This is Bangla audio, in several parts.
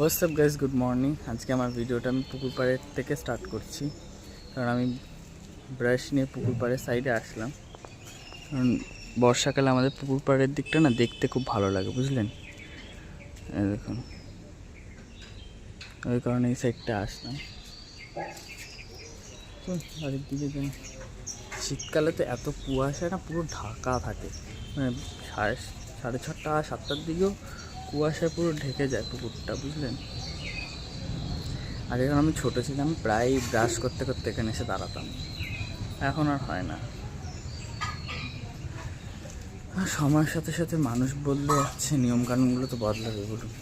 হোয়াটসঅ্যাপ গাইজ গুড মর্নিং আজকে আমার ভিডিওটা আমি পুকুর পাড়ের থেকে স্টার্ট করছি। কারণ আমি ব্রাশ নিয়ে পুকুর পাড়ের সাইডে আসলাম। কারণ বর্ষাকালে আমাদের পুকুর পাড়ের দিকটা না দেখতে খুব ভালো লাগে, বুঝলেন? দেখুন। ওই কারণে এই সাইডটা আসলাম। বাড়ির দিকে যাই। শীতকালে তো এত কুয়াশা না, পুরো ঢাকা থাকে। মানে সাড়ে সাড়ে ছটা, সাতটার দিকেও কুয়াশায় পুরো ঢেকে যায় পুকুরটা, বুঝলেন? আগে আমি ছোটো ছিলাম, প্রায় ব্রাশ করতে করতে এখানে এসে দাঁড়াতাম। এখন আর হয় না। সময়ের সাথে সাথে মানুষ বদলে যাচ্ছে নিয়মকানুনগুলো তো বদলাবে বলুন।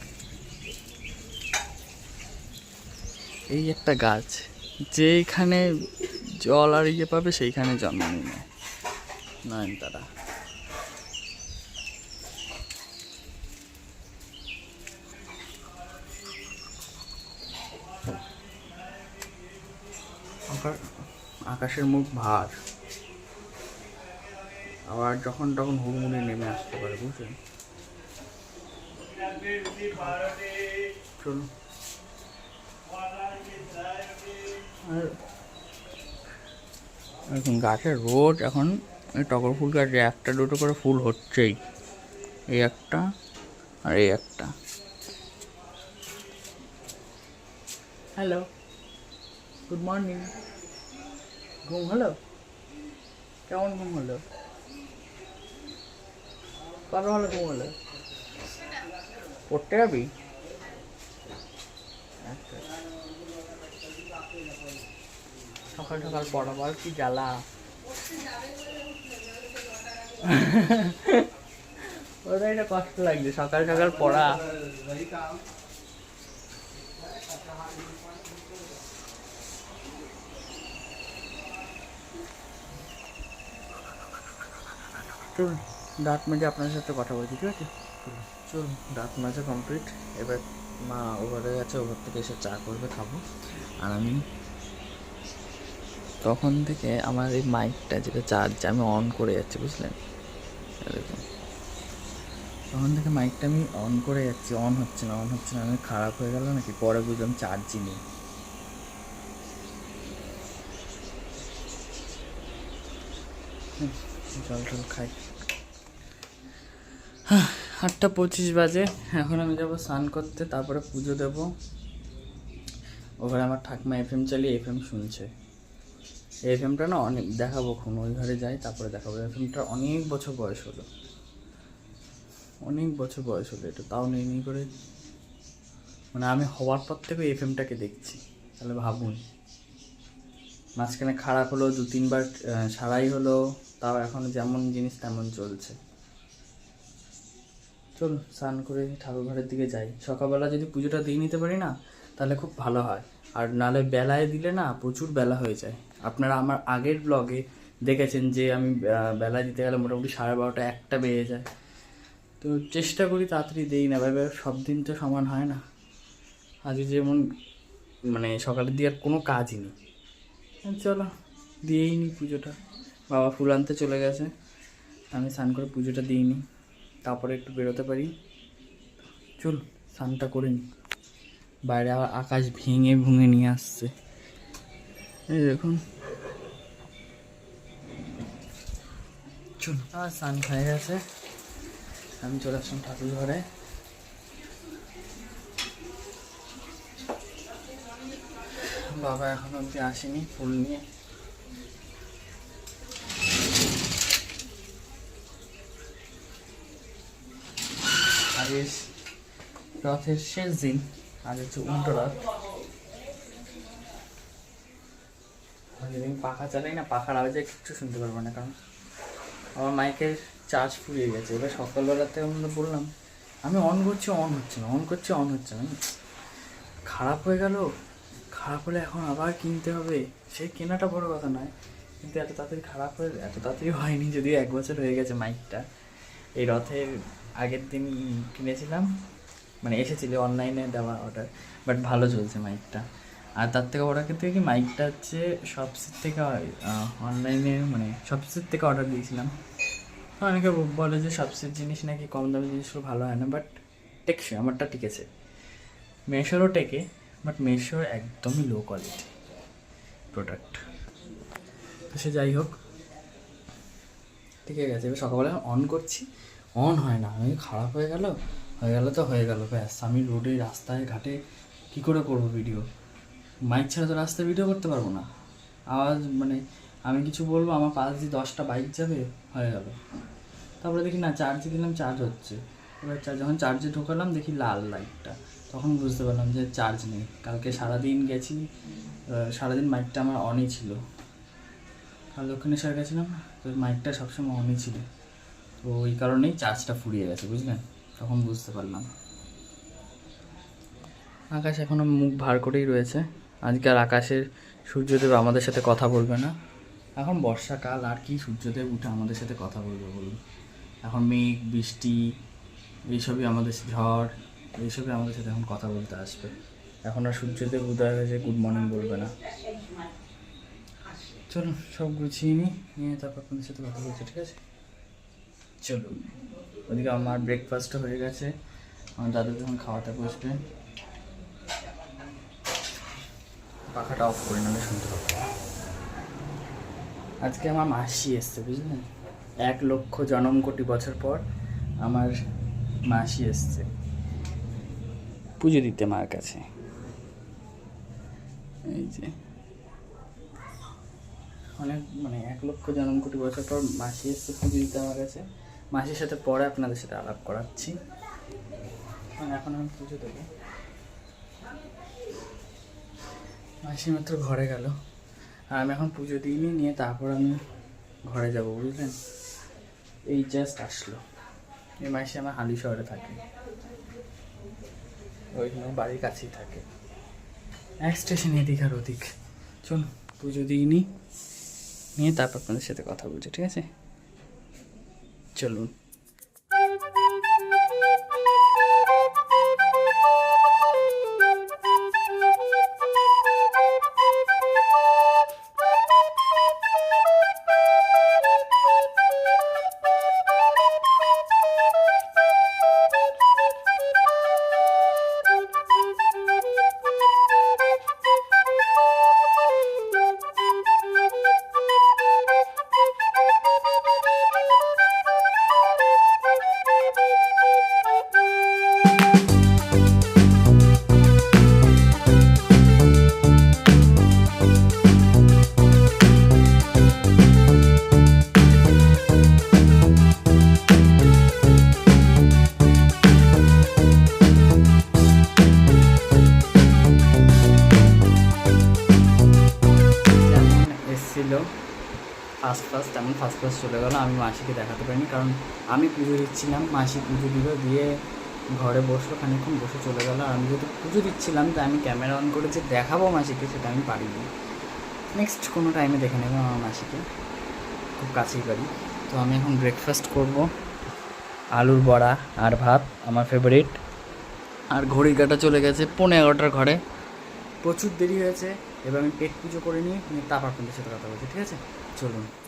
এই একটা গাছ যেখানে জল আর ইয়ে পাবে, সেইখানে জন্ম নেয়। নয়নতারা। আকা- আকাশের মুখ ভার। আবার যখন তখন হুড়মুড়ে নেমে আসতে পারে, বুঝলেন? আর এখন গাছের রোজ এখন, এই টগর ফুল গাছে একটা, দুটো করে ফুল হচ্ছেই। এই একটা আর এই একটা। হ্যালো। গুড মর্নিং ঘুম হলো? কেমন ঘুম হলো? কবে হলো ঘুম হলো? পড়তে যাবি? আচ্ছা। সকাল সকাল পড়াবো আর কি জ্বালা? ওটাই একটা কষ্ট লাগছে, সকাল সকাল পড়া। চলুন, দাঁত মেজে আপনার সাথে কথা বলছি ঠিক আছে? চলুন, দাঁত মাজা কমপ্লিট এবার মা ওভারে গেছে ওভার থেকে এসে চা করবে, খাব। আর আমি তখন থেকে আমার এই মাইকটা যেটা চার্জ আমি অন করে যাচ্ছি, বুঝলেন? তখন থেকে মাইকটা আমি অন করে যাচ্ছি অন হচ্ছে না অন হচ্ছে না আমি খারাপ হয়ে গেল নাকি? পরে বুঝলাম চার্জই নেই। জল টল খাই। হ্যাঁ, আটটা পঁচিশ বাজে এখন আমি যাব স্নান করতে তারপরে পুজো দেব। ওখানে আমার ঠাকমা এফ এম চালিয়ে এফ এম শুনছে। এফ এমটা না অনেক দেখাবো খুন ওই ঘরে যাই তারপরে দেখাবো। এফ এমটা অনেক বছর বয়স হলো। অনেক বছর বয়স হলো এটা তাও নেই নেই করে। মানে আমি হওয়ার পর থেকে এফ এমটাকে দেখছি তাহলে ভাবুন। মাঝখানে খারাপ হলো দু তিনবার সারাই হলো তাও এখন যেমন জিনিস তেমন চলছে। চল, স্নান করে ঠাকুর ঘরের দিকে যাই। সকালবেলা যদি পুজোটা দিয়ে নিতে পারি না, তাহলে খুব ভালো হয়। আর নালে বেলায় দিলে না, প্রচুর বেলা হয়ে যায়। আপনারা আমার আগের ব্লগে দেখেছেন যে আমি বেলা দিতে গেলে মোটামুটি সাড়ে বারোটা একটা বেজে যায়। তো চেষ্টা করি তাড়াতাড়ি দেই না ভাবে সব দিন তো সমান হয় না। আজকে যেমন মানে সকালের দিকে আর কোনো কাজই নেই। চলো, দিয়েই নি পুজোটা। বাবা ফুল আনতে চলে গেছে। আমি স্নান করে পুজোটা দিই নি তারপরে একটু বেরোতে পারি। চল, স্নানটা করে নি। বাইরে আবার আকাশ ভেঙে ভুঙে নিয়ে আসছে। এই দেখুন। চল আর স্নান হয়ে গেছে। আমি চলে আসলাম ঠাকুর ঘরে। বাবা এখন অব্দি আসেনি ফুল নিয়ে। আজ রথের শেষ দিন, আজ হচ্ছে উল্টো রথ। পাখা চালাই না? পাখার আওয়াজে কিচ্ছু শুনতে পারব না, কারণ আমার মাইকের চার্জ ফুরিয়ে গেছে। এবার সকালবেলাতে আমরা বললাম, আমি অন করছি অন হচ্ছে না অন করছি অন হচ্ছে না। খারাপ হয়ে গেল, খারাপ হলে এখন আবার কিনতে হবে। সে কেনাটা বড় কথা নয়, কিন্তু এত তাড়াতাড়ি খারাপ হয়ে, এত তাড়াতাড়ি হয়নি, যদিও এক বছর হয়ে গেছে মাইকটা। এই রথের আগের দিন কিনেছিলাম। মানে এসেছিল অনলাইনে দেওয়া অর্ডার বাট ভালো চলছে মাইকটা আর তার থেকে বড় ক্ষেত্রে কি মাইকটা হচ্ছে শপসের থেকে অনলাইনে মানে শপসের থেকে অর্ডার দিয়েছিলাম। অনেকে বলে যে শপসের জিনিস নাকি কম দামের জিনিসগুলো ভালো হয় না বাট টেকসই, আমারটা টিকেছে মেশোরও টেকে বাট মেশোর একদমই লো কোয়ালিটি প্রোডাক্ট সে যাই হোক ঠিক আছে এবার সকালবেলা অন করছি। অন হয় না। আমি খারাপ হয়ে গেল হয়ে গেল তো হয়ে গেল, ব্যাস। আমি রোডে, রাস্তায়, ঘাটে কী করে করব ভিডিও মাইক ছাড়া তো রাস্তায় ভিডিও করতে পারব না। আওয়াজ মানে আমি কিছু বলব, আমার পাশ দিয়ে দশটা বাইক যাবে, হয়ে গেল। তারপরে দেখি না চার্জে দিলাম চার্জ হচ্ছে। এবার যখন চার্জে ঢোকালাম, দেখি লাল লাইটটা তখন বুঝতে পারলাম যে চার্জ নেই। কালকে সারাদিন গেছি সারাদিন মাইকটা আমার অনই ছিল। কাল দক্ষিণেশ্বর গেছিলাম, তো মাইকটা সবসময় অনই ছিল। তো ওই কারণেই চার্জটা ফুরিয়ে গেছে বুঝলেন তখন বুঝতে পারলাম। আকাশ এখনও মুখ ভার করেই রয়েছে। আজকে আকাশের সূর্যদেব আমাদের সাথে কথা বলবে না। এখন বর্ষাকাল, আর কি সূর্যদেব উঠে আমাদের সাথে কথা বলবে বলুন? এখন মেঘ, বৃষ্টি, এইসবই আমাদের ঝড়, এইসবই আমাদের সাথে এখন কথা বলতে আসবে। এখন আর সূর্যদেব উদয় হয়েছে গুড মর্নিং বলবে না। চলুন, সব গুছিয়ে নিই, নিয়ে তারপর আপনাদের সাথে কথা বলছি, ঠিক আছে? চলুন ওদিকে আমার ব্রেকফাস্টও হয়ে গেছে। আমার দাদু যখন খাওয়াতে বসবে। পাখাটা অফ করে নাহলে শুনতে পাবো। আজকে আমার মাসি এসছে বুঝলেন এক লক্ষ জনম কোটি বছর পর আমার মাসি এসছে। পুজো দিতে মার কাছে। এই যে। অনেক মানে এক লক্ষ জনম কোটি বছর পর মাসি এসছে পুজো দিতে আমার কাছে। মাসির সাথে পরে আপনাদের সাথে আলাপ করাচ্ছি। এখন আমি পুজো দেবো। মাসি মাত্র ঘরে গেল। আর আমি এখন পুজো দিইনি, নিয়ে তারপর আমি ঘরে যাব, বুঝলেন? এই জাস্ট আসলো। এই মাসি আমার হালি শহরে থাকে। ওইখানে বাড়ির কাছেই থাকে। এক স্টেশন এদিক আর ওদিক। চল পুজো দিইনি, নিয়ে তারপর আপনাদের সাথে কথা বলছি, ঠিক আছে? চলুন ফার্স্ট ফার্স্ট তেমন ফার্স্ট ফার্স্ট চলে গেলো, আমি মাসিকে দেখাতে পারিনি, কারণ আমি পুজো দিচ্ছিলাম, মাসি পুজো দিল, দিয়ে ঘরে বসল, খানিকক্ষণ বসে চলে গেলো, আর আমি যেহেতু পুজো দিচ্ছিলাম, তাই আমি ক্যামেরা অন করে যে দেখাবো মাসিকে, সেটা আমি পারিনি। নেক্সট কোনো টাইমে দেখে নেব আমার মাসিকে, খুব কাছেই পারি তো আমি এখন ব্রেকফাস্ট করব, আলুর বড়া আর ভাত, আমার ফেভারিট আর ঘড়ির কাটা চলে গেছে, পৌনে এগারোটার ঘরে। প্রচুর দেরি হয়েছে এবার আমি পেট পুজো করে নিয়ে তারপর আপনাদের সাথে কথা বলছি ঠিক আছে? চলুন।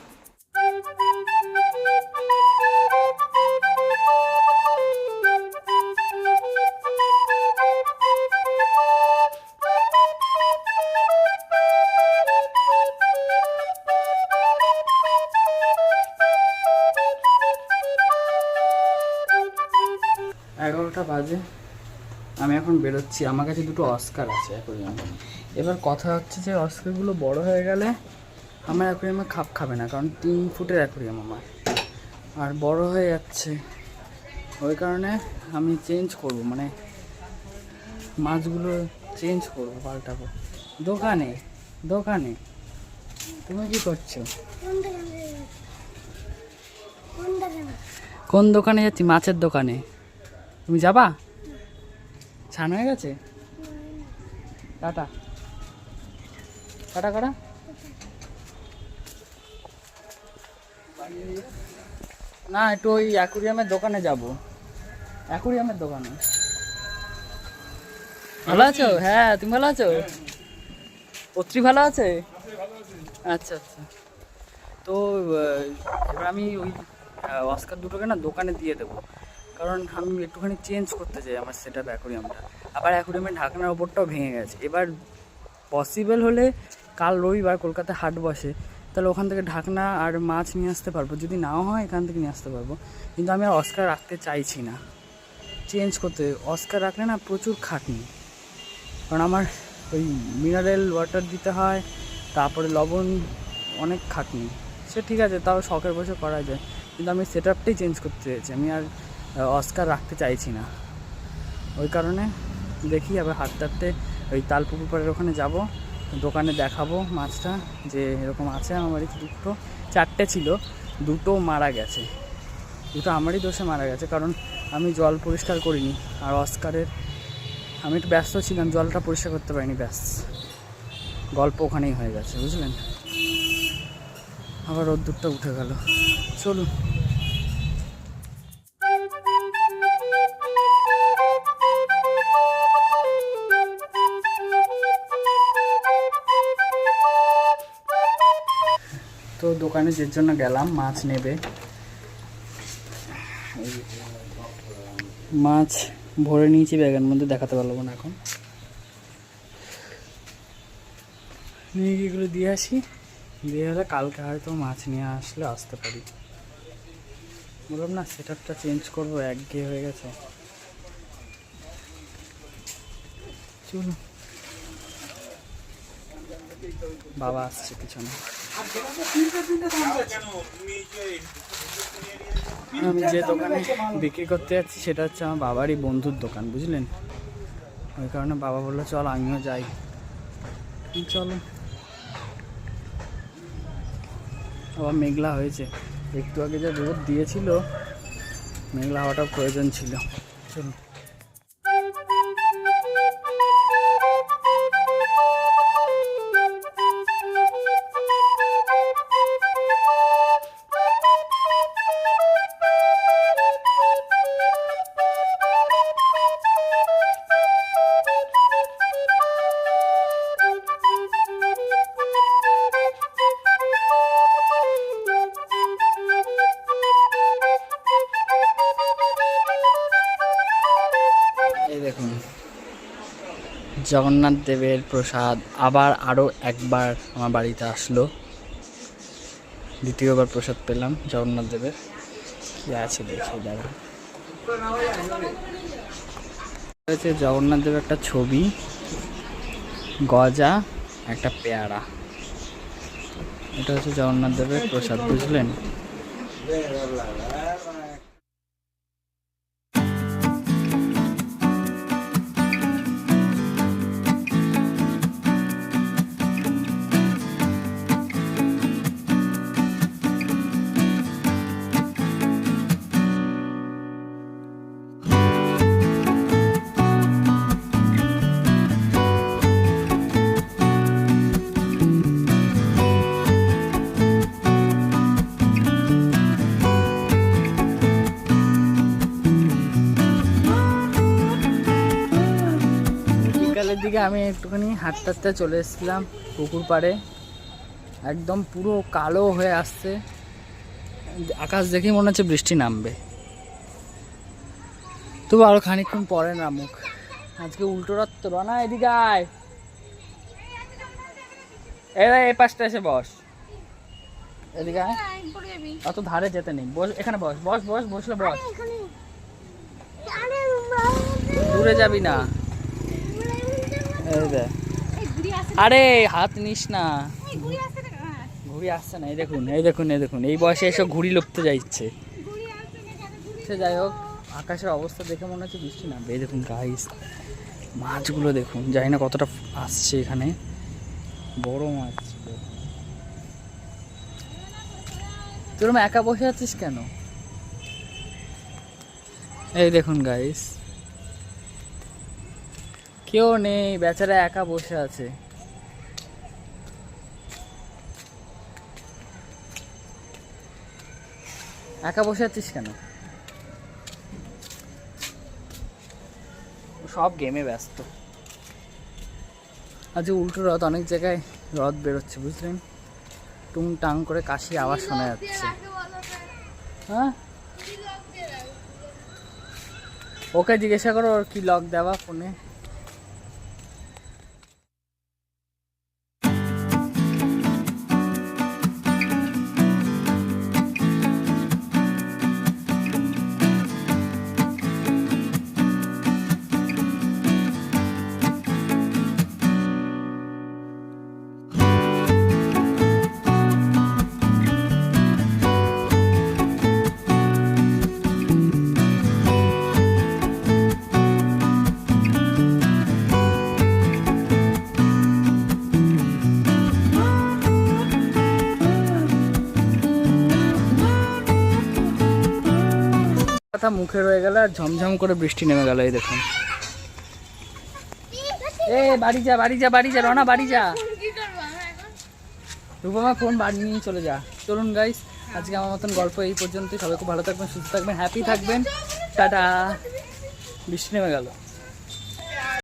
এখন বেরোচ্ছি। আমার কাছে দুটো অস্কার আছে অ্যাকোরিয়ামে এবার কথা হচ্ছে যে অস্কারগুলো বড় হয়ে গেলে আমার অ্যাকোরিয়ামে খাপ খাবে না, কারণ তিন ফুটের অ্যাকোরিয়াম আমার। আর বড় হয়ে যাচ্ছে। ওই কারণে আমি চেঞ্জ করব মানে মাছগুলো চেঞ্জ করব, পাল্টাবো। দোকানে দোকানে। তুমি কি করছ? কোন দোকানে যাচ্ছি? মাছের দোকানে। তুমি যাবা? ছান হয়ে গেছে? টাটা। টাটা করা। না, একটু ওই অ্যাকুরিয়ামের দোকানে যাব। অ্যাকুরিয়ামের দোকানে। ভালো আছো? হ্যাঁ তুমি ভালো আছো? পত্রী ভালো আছে? আচ্ছা আচ্ছা। তো এবার আমি ওই অস্কার দুটোকে না দোকানে দিয়ে দেবো। কারণ আমি একটুখানি চেঞ্জ করতে চাই আমার সেট আপ অ্যাকোরিয়ামটা আবার অ্যাকোরিয়ামের ঢাকনার ওপরটাও ভেঙে গেছে। এবার পসিবল হলে কাল রবিবার কলকাতায় হাট বসে, তাহলে ওখান থেকে ঢাকনা আর মাছ নিয়ে আসতে পারব। যদি নাও হয়, এখান থেকে নিয়ে আসতে পারব। কিন্তু আমি আর অস্কার রাখতে চাইছি না। চেঞ্জ করতে অস্কার রাখলে না প্রচুর খাটনি। কারণ আমার ওই মিনারেল ওয়াটার দিতে হয়, তারপরে লবণ অনেক খাটনি। সে ঠিক আছে, তাও শখের বসে করা যায়। কিন্তু আমি সেট আপটাই চেঞ্জ করতে চাইছি। আমি আর অস্কার রাখতে চাইছি না। ওই কারণে দেখি আবার হাঁটতে হাঁটতে ওই তালপুকুর পাড়ের ওখানে যাব, দোকানে দেখাবো মাছটা, যে এরকম আছে আমার বাড়িতে দুটো, চারটে ছিল, দুটো মারা গেছে। দুটো আমারই দোষে মারা গেছে, কারণ আমি জল পরিষ্কার করিনি, আর অস্কারের, আমি একটু ব্যস্ত ছিলাম, জলটা পরিষ্কার করতে পারিনি, ব্যাস। গল্প ওখানেই হয়ে গেছে, বুঝলেন? আবার রোদ্দুরটা উঠে গেল। চলুন। তো দোকানে যে জন্য গেলাম, মাছ নেবে। মাছ ভরে নিয়েছি, ব্যাগের মধ্যে দেখাতে পারব না এখন। নিয়ে এগুলো দিয়ে আসি। দিয়ে হলে কালকে হয়তো মাছ নিয়ে আসলে আসতে পারি। বললাম না সেট আপটা চেঞ্জ করব একঘেয়ে হয়ে গেছে। চলুন বাবা আসছে পিছনে। আমি যে দোকানে বিক্রি করতে যাচ্ছি, সেটা হচ্ছে আমার বাবারই বন্ধুর দোকান, বুঝলেন? ওই কারণে বাবা বলল, চল, আমিও যাই। চলো। আবার মেঘলা হয়েছে। একটু আগে যে রোদ দিয়েছিল, মেঘলা হওয়াটা প্রয়োজন ছিল। চলুন জগন্নাথ দেবের প্রসাদ আবার আরও একবার আমার বাড়িতে আসলো। দ্বিতীয়বার প্রসাদ পেলাম জগন্নাথ দেবের। কি আছে দেখি দাঁড়া হচ্ছে জগন্নাথ দেবের একটা ছবি, গজা, একটা পেয়ারা। এটা হচ্ছে জগন্নাথ দেবের প্রসাদ, বুঝলেন? বিকালের দিকে আমি একটুখানি হাঁটতে হাঁটতে চলে এসেছিলাম পুকুর পাড়ে। একদম পুরো কালো হয়ে আসছে। আকাশ দেখেই মনে হচ্ছে বৃষ্টি নামবে। তবু আরও খানিকক্ষণ পরে নামুক। আজকে উল্টো রাত না এদিকে আয়। এই রে, এই পাশটা এসে বস। এদিকে আয়। অত ধারে যেতে নেই। বস এখানে বস বস বস বসলে বস। দূরে যাবি না। আরে হাত নিস না। ঘুড়ি আসছে না এই দেখুন এই দেখুন এই দেখুন। এই বয়সে এসব ঘুড়ি লুপ্তে যাইছে সে যাই হোক আকাশের অবস্থা দেখে মনে হচ্ছে বৃষ্টি না এই দেখুন গাইস মাছগুলো দেখুন। জানি না কতটা আসছে এখানে। বড় মাছ। এরকম একা বসে আছিস কেন? এই দেখুন গাইস কেউ নেই বেচারা একা বসে আছে। একা বসে আছিস কেন? সব গেমে ব্যস্ত। আজ উল্টো রথ অনেক জায়গায় রথ বেরোচ্ছে বুঝলেন টুং টাং করে কাশি আওয়াজ শোনা যাচ্ছে। হ্যাঁ? ওকে জিজ্ঞাসা করো ওর কি লক দেওয়া ফোনে কথা মুখে রয়ে গেল আর ঝমঝম করে বৃষ্টি নেমে গেল, এই দেখুন। এ, বাড়ি যা বাড়ি যা বাড়ি যা, রনা, বাড়ি যা। রূপমা, ফোন বাড়ি নিয়ে চলে যা। চলুন গাইস আজকে আমার মতন গল্প এই পর্যন্তই। সবাই খুব ভালো থাকবেন, সুস্থ থাকবেন হ্যাপি থাকবেন। টাটা। বৃষ্টি নেমে গেল।